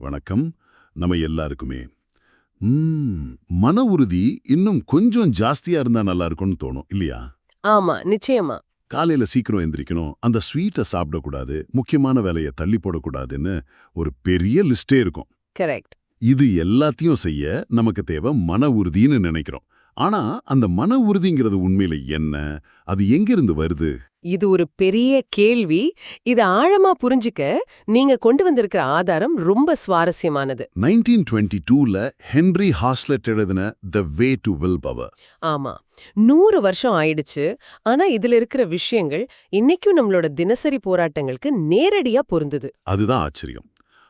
வணக்கம். நம்ம எல்லாருக்குமே. மன உறுதி இன்னும் கொஞ்சம் ஜாஸ்தியா இருந்தா நல்லா இருக்கும்னு தோணும் இல்லையா? ஆமா நிச்சயமா. காலையில சீக்கிரம் எந்திரிக்கணும். அந்த ஸ்வீட்டை சாப்பிடக்கூடாது. முக்கியமான வேலையை தள்ளி போடக்கூடாதுன்னு ஒரு பெரிய லிஸ்டே இருக்கும். கரெக்ட். இது எல்லாத்தையும் செய்ய நமக்கு தேவை மன உறுதின்னு நினைக்கிறோம். ஆனா அந்த மன உறுதிங்கிறது உண்மையில என்ன? அது எங்கிருந்து வருது? இது ஒரு பெரிய கேள்வி. இத ஆழமா புரிஞ்சுக்க நீங்க கொண்டு வந்திருக்கிற ஆதாரம் ரொம்ப சுவாரஸ்யமானது. நைன்டீன் டுவெண்ட்டி டூல ஹென்ரி ஹாஸ்லெட் எழுதின the way to will power ஆமா. நூறு வருஷம் ஆயிடுச்சு. ஆனா இதுல இருக்கிற விஷயங்கள் இன்னைக்கும் நம்மளோட தினசரி போராட்டங்களுக்கு நேரடியா பொருந்துது. அதுதான் ஆச்சரியம்.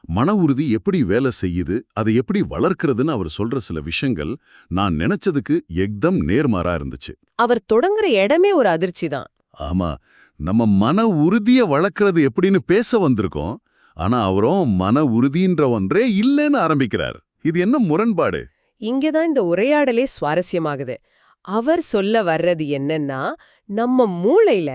மன உறுதி எப்படி வேலை செய்யுது அதை எப்படி வளர்க்கறதுன்னு அவர் சொல்ற சில விஷயங்கள் நான் நினைச்சதுக்கு எக்தம் நேர்மாறா இருந்துச்சு. அவர் தொடங்குற இடமே ஒரு அதிர்ச்சி தான். ஆமா. நம்ம மன உறுதிய வளர்க்கறது எப்படின்னு பேச வந்திருக்கோம். ஆனா அவரும் மன உறுதின்ற ஒன்றே இல்லைன்னு ஆரம்பிக்கிறார். இது என்ன முரண்பாடு? இங்கதான் இந்த உரையாடலே சுவாரஸ்யமாகுது. அவர் சொல்ல வர்றது என்னன்னா நம்ம மூளையில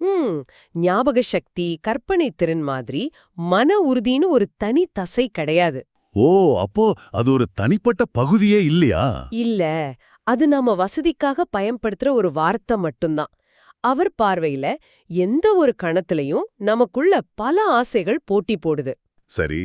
ம் ஞாபக சக்தி கற்பனை திறன் மாதிரி மன உறுதின்னு ஒரு தனி தசை கிடையாது. ஓ அப்போ அது ஒரு தனிப்பட்ட பகுதியே இல்லையா? இல்ல அது நாம வசதிக்காக பயன்படுத்துற ஒரு வார்த்தை மட்டும்தான். அவர் பார்வையில எந்த ஒரு கணத்திலையும் நமக்குள்ள பல ஆசைகள் போட்டி போடுது. சரி.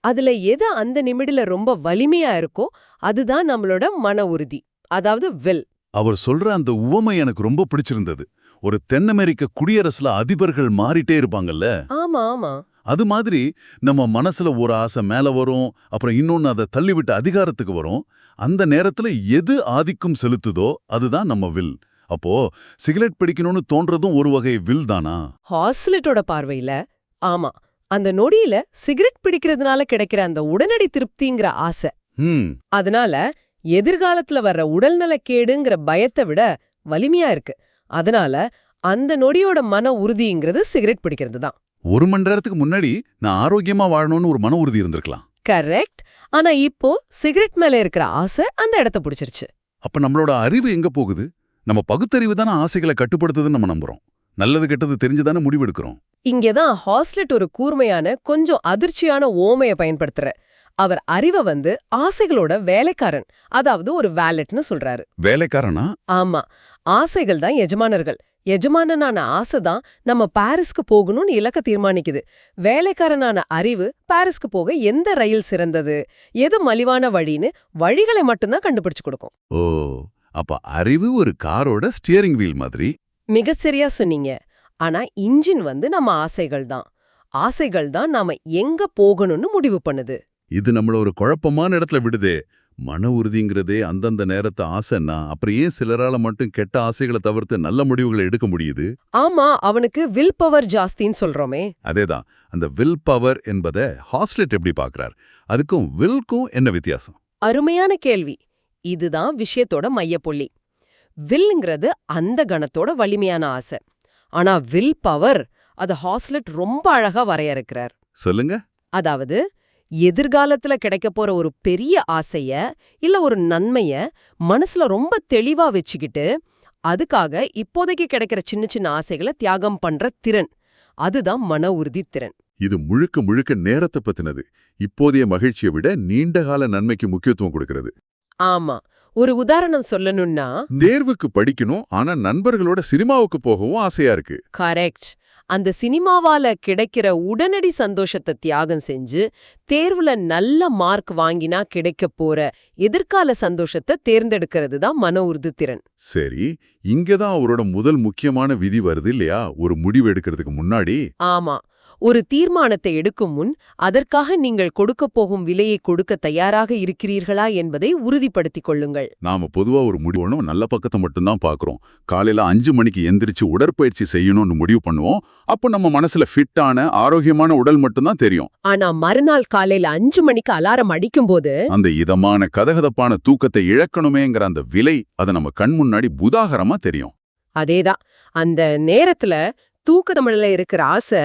அதுல எது அந்த நிமிடில ரொம்ப வலிமையா இருக்கோ அதுதான் நம்மளோட மன உறுதி. அதாவது வில் அவர் சொல்ற அந்த உவமை எனக்கு ரொம்ப பிடிச்சிருந்தது. ஒரு தென் அமெரிக்க குடியரசுல அதிபர்கள் மாறிட்டே இருப்பாங்கல்ல? ஆமா ஆமா. அது மாதிரி நம்ம மனசுல ஒரு ஆசை மேல வரும் அப்புறம் இன்னொன்னு அதை தள்ளிவிட்டு அதிகாரத்துக்கு வரும். அந்த நேரத்துல எது ஆதிக்கம் செலுத்துதோ அதுதான் நம்ம வில் அப்போ சிகரெட் பிடிக்கணும்னு தோன்றதும் ஒரு வகை வில் தானா? ஹாஸ்லெட்டோட பார்வையில ஆமா. அந்த நொடியில சிகரெட் பிடிக்கிறதுனால கிடைக்கிற அந்த உடனடி திருப்திங்கிற ஆசை. அதனால எதிர்காலத்துல வர்ற உடல்நலக்கேடுங்கிற பயத்தை விட வலிமையா இருக்கு. அதனால அந்த நொடியோட மன உறுதிங்கிறது சிகரெட் பிடிக்கிறது தான். ஒரு மணி நேரத்துக்கு முன்னாடி நான் ஆரோக்கியமா வாழணும்னு ஒரு மன உறுதி இருந்திருக்கலாம். கரெக்ட். ஆனா இப்போ சிகரெட் மேல இருக்கிற ஆசை அந்த இடத்த பிடிச்சிருச்சு. அப்ப நம்மளோட அறிவு எங்க போகுது? நம்ம பகுத்தறிவு தானே ஆசைகளை கட்டுப்படுத்துதுன்னு நம்ம நம்புறோம். நல்லது கெட்டது தெரிஞ்சுதானே முடிவெடுக்கிறோம். இங்கதான் ஹாஸ்லெட் ஒரு கூர்மையான கொஞ்சம் அதிர்ச்சியான ஓமைய பயன்படுத்துற. அவர் அறிவை வந்து ஆசைகளோட வேலைக்காரன் அதாவது ஒரு வேலட்னு சொல்றாரு. வேலைக்காரனா? ஆமா. ஆசைகள் தான் எஜமானர்கள். எஜமானனான ஆசை தான் நம்ம பாரிஸ்க்கு போகணும்னு இலக்க தீர்மானிக்குது. வேலைக்காரனான அறிவு பாரிஸ்க்கு போக எந்த ரயில் சிறந்தது? எது மலிவான வழின்னு வழிகளை மட்டும்தான் கண்டுபிடிச்சு கொடுக்கும். ஓ. அப்ப அறிவு ஒரு காரோட ஸ்டியரிங் வீல் மாதிரி. மிக சரியா சொன்னீங்க. ஆனா இன்ஜின் வந்து நம்ம ஆசைகள் தான். ஆசைகள் தான் நாம எங்க போகணும்னு முடிவு பண்ணுது. இது நம்மள ஒரு குழப்பமான இடத்துல விடுதே. மன உறுதிங்கிறதே அந்தந்த நேரத்தை ஆசைன்னா அப்புறம் ஏன் சிலரால மட்டும் கெட்ட ஆசைகளை தவிர்த்து நல்ல முடிவுகளை எடுக்க முடியுது? ஆமா அவனுக்கு வில் பவர் ஜாஸ்தின்னு சொல்றோமே. அதேதான். அந்த வில் பவர் என்பதை ஹாஸ்லெட் எப்படி பார்க்கறார் அதுக்கும் வில்க்கும் என்ன வித்தியாசம்? அருமையான கேள்வி. இதுதான் விஷயத்தோட மையப்புள்ளி. வில்ங்கிறது அந்த கணத்தோட வலிமையான ஆசை. ஆனா வில் பவர் அத ஹாஸ்லெட் ரொம்ப அழகா வரையறுக்கிறார். சொல்லுங்க. அதாவது எதிர்காலத்துல கிடைக்க போற ஒரு பெரிய ஆசைய இல்ல ஒரு நன்மைய மனசுல ரொம்ப தெளிவா வச்சுக்கிட்டு அதுக்காக இப்போதைக்கு கிடைக்கிற சின்ன சின்ன ஆசைகளை தியாகம் பண்ற திறன். அதுதான் மன உறுதி திறன். இது முழுக்க முழுக்க நேரத்தை பத்தினது. இப்போதைய மகிழ்ச்சியை விட நீண்டகால நன்மைக்கு முக்கியத்துவம் கொடுக்கிறது. ஆமா. ஒரு உதாரணம் சொல்லணும்னா தேர்வுக்கு படிக்கணும் ஆனா நண்பர்களோட சினிமாவுக்கு போகவும் ஆசையா இருக்கு. கரெக்ட். அந்த சினிமாவால கிடைக்கிற உடனடி சந்தோஷத்தை தியாகம் செஞ்சு தேர்வுல நல்ல மார்க் வாங்கினா கிடைக்க போற எதிர்கால சந்தோஷத்தை தேர்ந்தெடுக்கிறது தான் மன உறுதி திறன் சரி இங்கதான் அவரோட முதல் முக்கியமான விதி வருது இல்லையா? ஒரு முடிவு எடுக்கிறதுக்கு முன்னாடி? ஆமா. ஒரு தீர்மானத்தை எடுக்கும் முன் அதற்காக நீங்கள் கொடுக்கப் போகும் விலையை கொடுக்க தயாராக இருக்கிறீர்களா என்பதை உறுதிப்படுத்திக் கொள்ளுங்கள். நாம பொதுவா ஒரு முடிவுனும் நல்ல பக்கத்தை மட்டும்தான் பாக்குறோம் காலையில அஞ்சு மணிக்கு எந்திரிச்சு உடற்பயிற்சி செய்யணும்னு முடிவு பண்ணுவோம். அப்போ நம்ம மனசுல ஃபிட்டான ஆரோக்கியமான உடல் மட்டும்தான் தெரியும். ஆனா மறுநாள் காலையில அஞ்சு மணிக்கு அலாரம் அடிக்கும்போது அந்த இதமான கதகதப்பான தூக்கத்தை இழக்கணுமேங்கிற அந்த விலை அது நம்ம கண் முன்னாடி புதாகரமா தெரியும். அதேதான். அந்த நேரத்துல தூக்கத்தமிழ்ல இருக்கிற ஆசை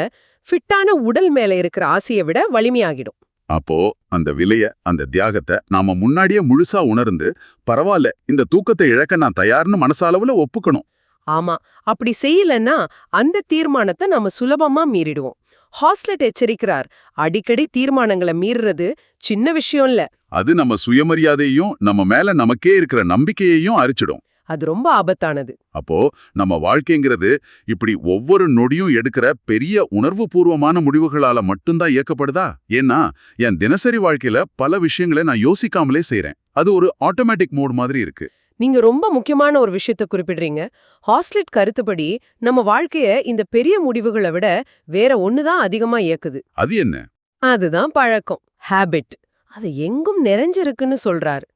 ஃபிட்டான உடல் மேல இருக்கிற ஆசையை விட வலிமையாகிடும். அப்போ அந்த விலைய அந்த தியாகத்தை நாம முன்னாடியே முழுசா உணர்ந்து பரவாயில்ல இந்த தூக்கத்தை இழக்க நான் தயார்னு மனசாலவுல ஒப்புக்கணும். ஆமா அப்படி செய்யலன்னா அந்த தீர்மானத்தை நம்ம சுலபமா மீறிடுவோம். ஹாஸ்லெட் எச்சரிக்கிறார் அடிக்கடி தீர்மானங்களை மீறுறது சின்ன விஷயம் இல்ல. அது நம்ம சுயமரியாதையையும் நம்ம மேல நமக்கே இருக்கிற நம்பிக்கையையும் அரிச்சிடும். அது ரொம்ப ஆபத்தானது. அப்போ நம்ம வாழ்க்கைங்கிறது இப்படி ஒவ்வொரு நொடியும் எடுக்கிற பெரிய உணர்வுபூர்வமான முடிவுகளால மட்டும்தான் இயக்கப்படுதா? ஏன்னா என் தினசரி வாழ்க்கையில பல விஷயங்களை நான் யோசிக்காமலே செய்றேன். அது ஒரு ஆட்டோமேட்டிக் மோட் மாதிரி இருக்கு. நீங்க ரொம்ப முக்கியமான ஒரு விஷயத்த குறிப்பிடுறீங்க. ஹாஸ்லெட் கருத்துப்படி நம்ம வாழ்க்கைய இந்த பெரிய முடிவுகளை விட வேற ஒண்ணுதான் அதிகமா இயக்குது. அது என்ன? அதுதான் பழக்கம் ஹாபிட் அது எங்கும் நிறைஞ்சிருக்குன்னு சொல்றாரு.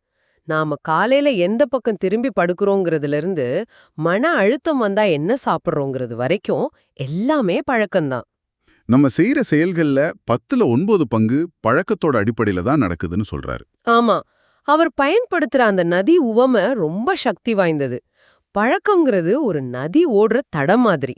நாம காலையில எந்த பக்கம் திரும்பி படுக்கிறோங்கிறதுல இருந்து மன அழுத்தம் வந்தா என்ன சாப்பிடுறோங்கிறது வரைக்கும் எல்லாமே பழக்கம்தான். நம்ம செய்யற செயல்கள்ல பத்துல ஒன்பது பங்கு பழக்கத்தோட அடிப்படையில தான் நடக்குதுன்னு சொல்றாரு. ஆமா. அவர் பயன்படுத்துற அந்த நதி உவமை ரொம்ப சக்தி வாய்ந்தது. பழக்கம்ங்கிறது ஒரு நதி ஓடுற தடம் மாதிரி.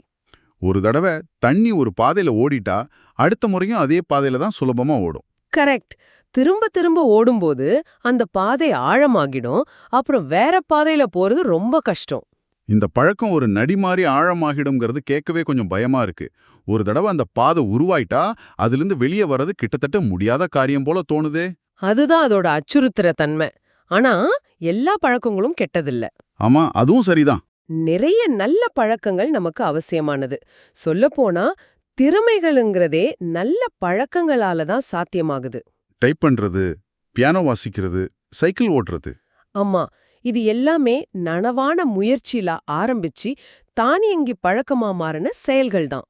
ஒரு தடவை தண்ணி ஒரு பாதையில ஓடிட்டா அடுத்த முறையும் அதே பாதையில தான் சுலபமா ஓடும். கரெக்ட். திரும்ப திரும்ப ஓடும்போது அந்த பாதை ஆழமாகிடும். அப்புறம் வேற பாதையில போறது ரொம்ப கஷ்டம். இந்த பழக்கம் ஒரு நடி மாதிரி ஆழமாகிடும்ங்கிறது கேட்கவே கொஞ்சம் பயமா இருக்கு. ஒரு தடவை அந்த பாதை உருவாயிட்டா அதிலிருந்து வெளியே வர்றது கிட்டத்தட்ட முடியாத காரியம் போல தோணுதே. அதுதான் அதோட அச்சுறுத்துற தன்மை. ஆனா எல்லா பழக்கங்களும் கெட்டதில்ல. ஆமா அதுவும் சரிதான். நிறைய நல்ல பழக்கங்கள் நமக்கு அவசியமானது. சொல்லப்போனா திறமைகளுங்கிறதே நல்ல பழக்கங்களால தான் சாத்தியமாகுது. டைப் பண்றது பியானோ வாசிக்கிறது சைக்கிள் ஓட்டுறது. ஆமா இது எல்லாமே நனவான முயற்சியில ஆரம்பிச்சு தானியங்கி பழக்கமா மாறின செயல்கள் தான்.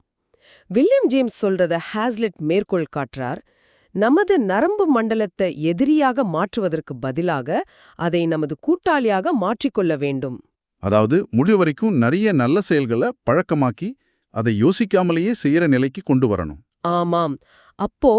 வில்லியம் ஜேம்ஸ் சொல்றத ஹாஸ்லெட் மேற்கோள் காட்டுறார் நமது நரம்பு மண்டலத்தை எதிரியாக மாற்றுவதற்கு பதிலாக அதை நமது கூட்டாளியாக மாற்றிக்கொள்ள வேண்டும். அதாவது முடிவு வரைக்கும் நிறைய நல்ல செயல்களை பழக்கமாக்கி அதை யோசிக்காமலேயே செய்யற நிலைக்கு கொண்டு வரணும். ஆமாம் அப்போ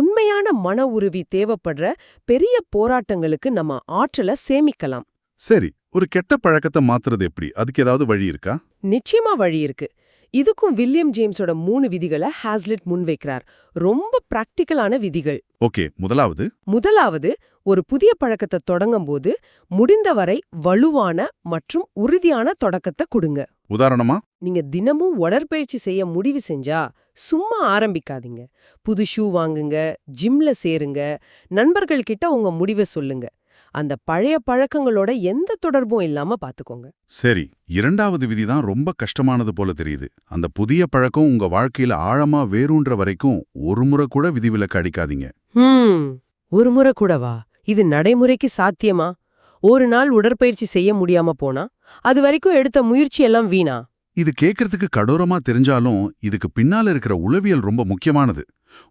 உண்மையான மன உறுதி தேவைப்படுற பெரிய போராட்டங்களுக்கு நம்ம ஆற்றலை சேமிக்கலாம். சரி ஒரு கெட்ட பழக்கத்தை மாத்துறது எப்படி? அதுக்கு ஏதாவது வழி இருக்கா? நிச்சயமா வழி இருக்கு. இதுக்கும் வில்லியம் ஜேம்ஸோட மூணு விதிகளை ஹாஸ்லெட் முன்வைக்கிறார் ரொம்ப பிராக்டிக்கலான விதிகள். ஓகே முதலாவது? முதலாவது ஒரு புதிய பழக்கத்தை தொடங்கும்போது முடிந்தவரை வலுவான மற்றும் உறுதியான தொடக்கத்தை கொடுங்க. உதாரணமா? நீங்க தினமும் உடற்பயிற்சி செய்ய முடிவு செஞ்சா சும்மா ஆரம்பிக்காதீங்க. புது ஷூ வாங்குங்க ஜிம்ல சேருங்க நண்பர்கள் கிட்ட உங்க முடிவை சொல்லுங்க. அந்த பழைய பழக்கங்களோட எந்த தொடர்பும் இல்லாம பாத்துக்கோங்க. சரி இரண்டாவது விதி தான் ரொம்ப கஷ்டமானது போல தெரியுது. அந்த புதிய பழக்கம் உங்க வாழ்க்கையில ஆழமா வேரூன்ற வரைக்கும் ஒரு முறை கூட விதிவிலக்கு அடிக்காதீங்க. ஒரு முறை கூடவா? இது நடைமுறைக்கு சாத்தியமா? ஒரு நாள் உடற்பயிற்சி செய்ய முடியாம போனா? அது வரைக்கும் எடுத்த முயற்சி எல்லாம் வீணா? இது கேட்கறதுக்கு கடோரமா தெரிஞ்சாலும் இதுக்கு பின்னால இருக்கிற உளவியல் ரொம்ப முக்கியமானது.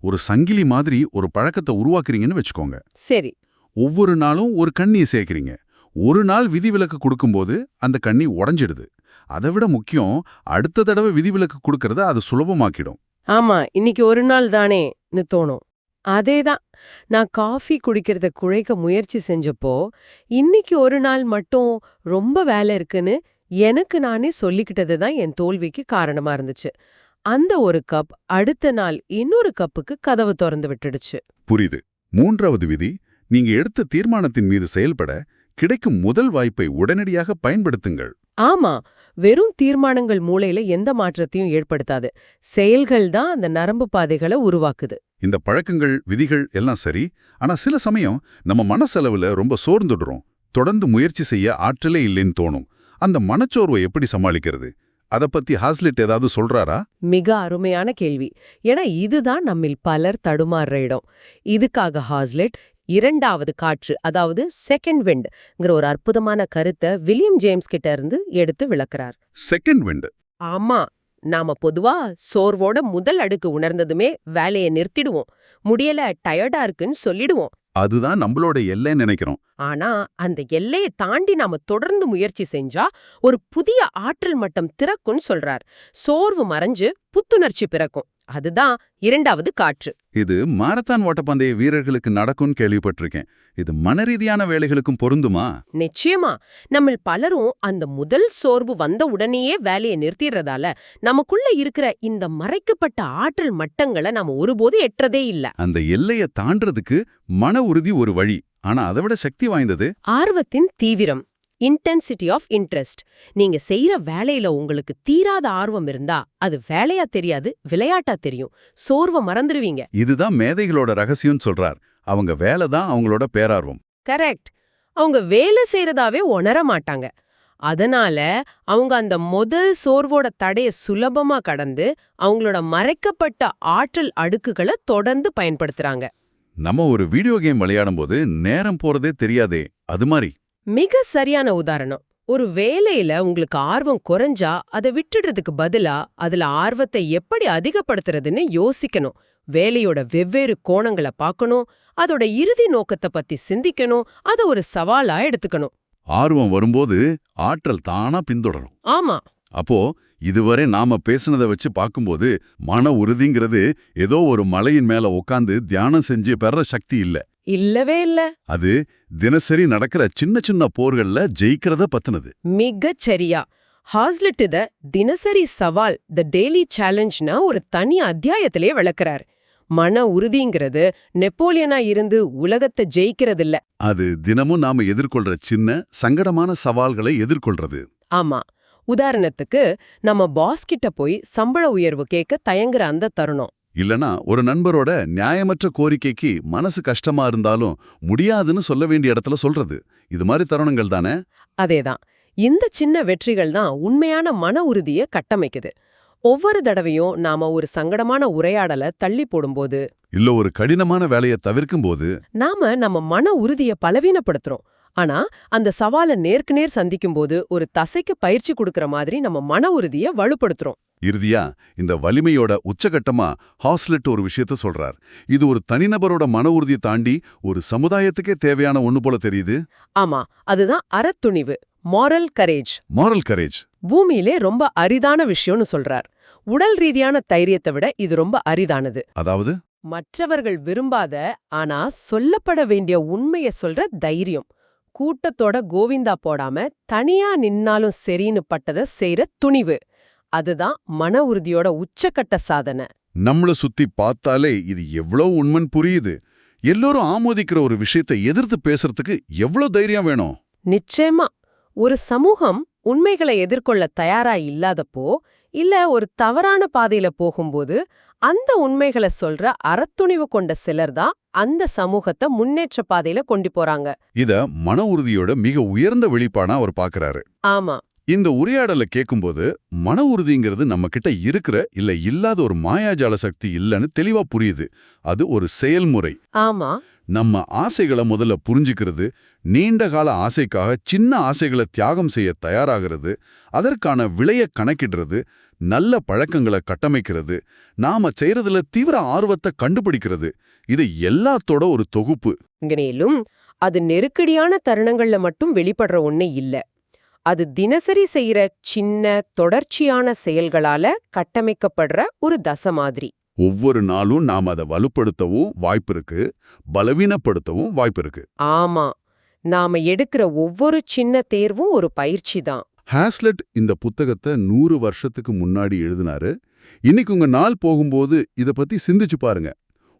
ஒரு சங்கிலி மாதிரி ஒரு பழக்கத்தை உருவாக்குறீங்கன்னு வச்சுக்கோங்க. சரி ஒவ்வொரு நாளும் ஒரு கண்ணியை சேர்க்கிறீங்க. ஒரு நாள் விதிவிலக்கு கொடுக்கும்போது அந்த கண்ணி உடைஞ்சிடுது. அதை விட முக்கியம் அடுத்த தடவை விதிவிலக்கு கொடுக்கறத அது சுலபமாக்கிடும். ஆமா இன்னைக்கு ஒரு நாள் தானேன்னு தோணும். அதேதான் நான் காஃபி குடிக்கிறத குழைக்க முயற்சி செஞ்சப்போ இன்னைக்கு ஒரு நாள் மட்டும் ரொம்ப வேலை இருக்குன்னு எனக்கு நானே சொல்லிக்கிட்டது தான் என் தோல்விக்கு காரணமா இருந்துச்சு. அந்த ஒரு கப் அடுத்த நாள் இன்னொரு கப்புக்கு கதவு திறந்து விட்டுடுச்சு. புரியுது. மூன்றாவது விதி நீங்க எடுத்த தீர்மானத்தின் மீது செயல்பட கிடைக்கும் முதல் வாய்ப்பை உடனடியாக பயன்படுத்துங்கள். ஆமா வெறும் தீர்மானங்கள் மூளையில எந்த மாற்றத்தையும் ஏற்படுத்தாது. செயல்கள் தான் அந்த நரம்பு பாதைகளை உருவாக்குது. இந்த பழக்கங்கள் விதிகள் எல்லாம் சரி ஆனா சில சமயம் நம்ம மனசளவுல ரொம்ப சோர்ந்துடுறோம். தொடர்ந்து முயற்சி செய்ய ஆற்றலே இல்லைன்னு தோணும். அந்த மனச்சோர்வை எப்படி சமாளிக்கிறது? அத பத்தி ஹாஸ்லிட் ஏதாவது சொல்றாரா? மிக அருமையான கேள்வி. ஏன்னா இதுதான் நம்மில் பலர் தடுமாறுற இடம். இதுக்காக ஹாஸ்லெட் இரண்டாவது காற்று அதாவது செகண்ட் விண்ட்ங்கிற ஒரு அற்புதமான கருத்தை வில்லியம் ஜேம்ஸ் கிட்ட இருந்து எடுத்து விளக்குறார். செகண்ட் விண்ட் ஆமா நாம பொதுவா சோர்வோட முதல் அடுக்கு உணர்ந்ததுமே வேலையை நிறுத்திடுவோம். முடியல டயர்டா இருக்குன்னு சொல்லிடுவோம். அதுதான் நம்மளோட எல்லைன்னு நினைக்கிறோம். ஆனா அந்த எல்லையை தாண்டி நாம தொடர்ந்து முயற்சி செஞ்சா ஒரு புதிய ஆற்றல் மட்டம் திறக்கும்னு சொல்றார். சோர்வு மறைஞ்சு புத்துணர்ச்சி பிறக்கும். அதுதான் இரண்டாவது காற்று. இது மாரத்தான் ஓட்டப்பந்தய வீரர்களுக்கு நடக்கும்னு கேள்விப்பட்டிருக்கேன். இது மனரீதியான வேலைகளுக்கும் பொருந்துமா? நிச்சயமா. நம்ம பலரும் அந்த முதல் சோர்வு வந்த உடனேயே வேலையை நிறுத்திடுறதால நமக்குள்ள இருக்கிற இந்த மறைக்கப்பட்ட ஆற்றல் மட்டங்களை நாம ஒருபோது எட்டதே இல்ல. அந்த எல்லையை தாண்டறதுக்கு மன உறுதி ஒரு வழி. ஆனா அதை விட சக்தி வாய்ந்தது? ஆர்வத்தின் தீவிரம். இன்டென்சிட்டி ஆஃப் இன்ட்ரெஸ்ட் நீங்க செய்யற வேலையில உங்களுக்கு தீராத ஆர்வம் இருந்தா அது வேலையா தெரியாது விளையாட்டா தெரியும். சோர்வ மறந்துடுவீங்க இதுதான் மேதைகளோட ரகசியம் சொல்றார். அவங்க வேலை தான் அவங்களோட பேரார்வம். கரெக்ட் அவங்க வேலை செய்யறதாவே உணர மாட்டாங்க. அதனால அவங்க அந்த முதல் சோர்வோட தடைய சுலபமா கடந்து அவங்களோட மறைக்கப்பட்ட ஆற்றல் அடுக்குகளை தொடர்ந்து பயன்படுத்துறாங்க. நம்ம ஒரு வீடியோ கேம் விளையாடும் போது நேரம் போறதே தெரியாதே அது மாதிரி. மிக சரியான உதாரணம். ஒரு வேலையில உங்களுக்கு ஆர்வம் குறைஞ்சா அதை விட்டுடுறதுக்கு பதிலா அதுல ஆர்வத்தை எப்படி அதிகப்படுத்துறதுன்னு யோசிக்கணும். வேலையோட வெவ்வேறு கோணங்களை பார்க்கணும். அதோட இறுதி நோக்கத்தை பத்தி சிந்திக்கணும். அதை ஒரு சவாலா எடுத்துக்கணும். ஆர்வம் வரும்போது ஆற்றல் தானா பின்தொடரும். ஆமா. அப்போ இதுவரை நாம பேசுனதை வச்சு பார்க்கும்போது மன உறுதிங்கிறது ஏதோ ஒரு மலையின் மேல உட்காந்து தியானம் செஞ்சு பெற சக்தி இல்ல. இல்லவே இல்ல. அது தினசரி நடக்கிற சின்ன சின்ன போர்கள்ல ஜெயிக்கிறத பத்தினது. மிகச் சரியா ஹாஸ்லிட் இத தினசரி சவால் த டெய்லி சேலஞ்ச்னா ஒரு தனி அத்தியாயத்திலே விளக்குறார். மன உறுதிங்கிறது நெப்போலியனா இருந்து உலகத்தை ஜெயிக்கிறதில்ல. அது தினமும் நாம எதிர்கொள்ற சின்ன சங்கடமான சவால்களை எதிர்கொள்றது. ஆமா. உதாரணத்துக்கு நம்ம பாஸ் கிட்ட போய் சம்பள உயர்வு கேட்க தயங்குற அந்த தருணம். இல்லனா ஒரு நண்பரோட நியாயமற்ற கோரிக்கைக்கு மனசு கஷ்டமா இருந்தாலும் முடியாதுன்னு சொல்ல வேண்டிய இடத்துல சொல்றது. இது மாதிரி தருணங்கள் தானே? அதேதான். இந்த சின்ன வெற்றிகள் தான் உண்மையான மன உறுதிய கட்டமைக்குது. ஒவ்வொரு தடவையும் நாம ஒரு சங்கடமான உரையாடலை தள்ளி போடும்போது இல்ல ஒரு கடினமான வேலையை தவிர்க்கும் போது நாம நம்ம மன உறுதிய பலவீனப்படுத்துறோம். ஆனா அந்த சவாலை நேருக்கு நேர் சந்திக்கும்போது ஒரு தசைக்கு பயிற்சி கொடுக்கற மாதிரி நம்ம மன உறுதிய வலுப்படுத்துறோம். இறுதியா இந்த வலிமையோட உச்சகட்டமா ஹாஸ்லெட் ஒரு விஷயத்த சொல்றார். இது ஒரு தனிநபரோட மன உறுதியை தாண்டி ஒரு சமுதாயத்துக்கே தேவையான ஒண்ணு போல தெரியுது. ஆமா அதுதான் அறத்துணிவு மாரல் கரேஜ் மாரல் கரேஜ் பூமியிலே ரொம்ப அரிதான விஷயம்னு சொல்றார். உடல் ரீதியான தைரியத்தை விட இது ரொம்ப அரிதானது. அதாவது? மற்றவர்கள் விரும்பாத ஆனா சொல்லப்பட வேண்டிய உண்மைய சொல்ற தைரியம். கூட்டத்தோட கோவிந்தா போடாம தனியா நின்னாலும் சரின்னு பட்டத செய்யற துணிவு. அதுதான் மன உறுதியோட உச்சக்கட்ட சாதனை. நம்மள சுத்தி பார்த்தாலே இது எவ்வளவு உண்மைன்னு புரியுது. எல்லோரும் ஆமோதிக்கிற ஒரு விஷயத்தை எதிர்த்து பேசுறதுக்கு எவ்வளவு தைரியம் வேணும்? நிச்சயமா. ஒரு சமூகம் உண்மைகளை எதிர்கொள்ள தயாரா இல்லாதப்போ இல்ல ஒரு தவறான பாதையில போகும்போது அந்த உண்மைகளை சொல்ற அறத்துணிவு கொண்ட சிலர் தான் அந்த சமூகத்தை முன்னேற்ற பாதையில கொண்டு போறாங்க. இத மன உறுதியோட மிக உயர்ந்த வெளிப்பாடா அவர் பார்க்கறாரு ஆமா. இந்த உரையாடலை கேட்கும்போது மன உறுதிங்கிறது நம்ம கிட்ட இருக்கிற இல்ல இல்லாத ஒரு மாயாஜால சக்தி இல்லைன்னு தெளிவா புரியுது. அது ஒரு செயல்முறை. ஆமா. நம்ம ஆசைகளை முதல்ல புரிஞ்சுக்கிறது நீண்ட கால ஆசைக்காக சின்ன ஆசைகளை தியாகம் செய்ய தயாராகிறது அதற்கான விலைய கணக்கிடுறது நல்ல பழக்கங்களை கட்டமைக்கிறது நாம செய்யறதுல தீவிர ஆர்வத்தை கண்டுபிடிக்கிறது. இது எல்லாத்தோட ஒரு தொகுப்பு. மேலும் அது நெருக்கடியான தருணங்கள்ல மட்டும் வெளிப்படுற ஒண்ணு இல்ல. அது தினசரி செய்யற சின்ன தொடர்ச்சியான செயல்களால கட்டமைக்கப்படுற ஒரு தசை மாதிரி. ஒவ்வொரு நாளும் நாம் அதை வலுப்படுத்தவும் வாய்ப்பிருக்கு பலவீனப்படுத்தவும் வாய்ப்பிருக்கு ஆமா. நாம எடுக்கிற ஒவ்வொரு சின்ன தேர்வும் ஒரு பயிற்சி தான். ஹாஸ்லெட் இந்த புத்தகத்தை நூறு வருஷத்துக்கு முன்னாடி எழுதினாரு. இன்னைக்கு உங்க நாள் போகும்போது இத பத்தி சிந்திச்சு பாருங்க.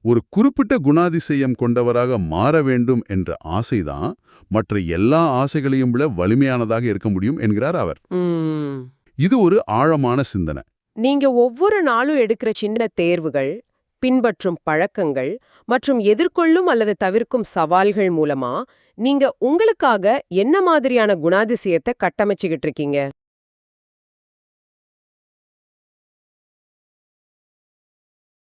ஒரு குறிப்பிட்ட குணாதிசயம் கொண்டவராக மாற வேண்டும் என்ற ஆசைதான் மற்ற எல்லா ஆசைகளையும் விட வலிமையானதாக இருக்க முடியும் என்கிறார் அவர். இது ஒரு ஆழமான சிந்தனை. நீங்க ஒவ்வொரு நாளும் எடுக்கிற சின்ன தேர்வுகள் பின்பற்றும் பழக்கங்கள் மற்றும் எதிர்கொள்ளும் அல்லது தவிர்க்கும் சவால்கள் மூலமா நீங்க உங்களுக்காக என்ன மாதிரியான குணாதிசயத்தை கட்டமைச்சுக்கிட்டு இருக்கீங்க?